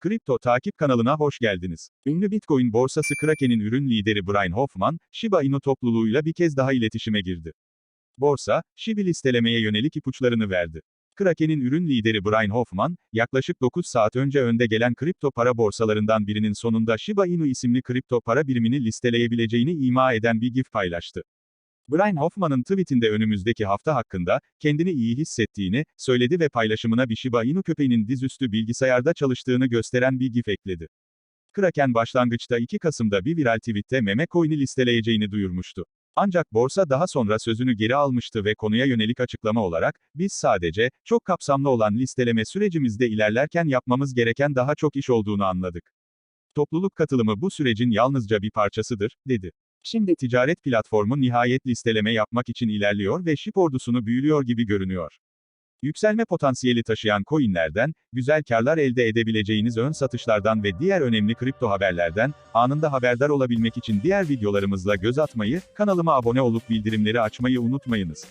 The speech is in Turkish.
Kripto Takip kanalına hoş geldiniz. Ünlü Bitcoin borsası Kraken'in ürün lideri Brian Hoffman, Shiba Inu topluluğuyla bir kez daha iletişime girdi. Borsa, Shibi listelemeye yönelik ipuçlarını verdi. Kraken'in ürün lideri Brian Hoffman, yaklaşık 9 saat önce önde gelen kripto para borsalarından birinin sonunda Shiba Inu isimli kripto para birimini listeleyebileceğini ima eden bir gif paylaştı. Brian Hoffman'ın tweetinde önümüzdeki hafta hakkında, kendini iyi hissettiğini, söyledi ve paylaşımına bir Shiba Inu köpeğinin dizüstü bilgisayarda çalıştığını gösteren bir gif ekledi. Kraken başlangıçta 2 Kasım'da bir viral tweette meme coin'i listeleyeceğini duyurmuştu. Ancak borsa daha sonra sözünü geri almıştı ve konuya yönelik açıklama olarak, biz sadece, çok kapsamlı olan listeleme sürecimizde ilerlerken yapmamız gereken daha çok iş olduğunu anladık. Topluluk katılımı bu sürecin yalnızca bir parçasıdır, dedi. Şimdi ticaret platformu nihayet listeleme yapmak için ilerliyor ve şip ordusunu büyülüyor gibi görünüyor. Yükselme potansiyeli taşıyan coinlerden, güzel karlar elde edebileceğiniz ön satışlardan ve diğer önemli kripto haberlerden, anında haberdar olabilmek için diğer videolarımızla göz atmayı, kanalıma abone olup bildirimleri açmayı unutmayınız.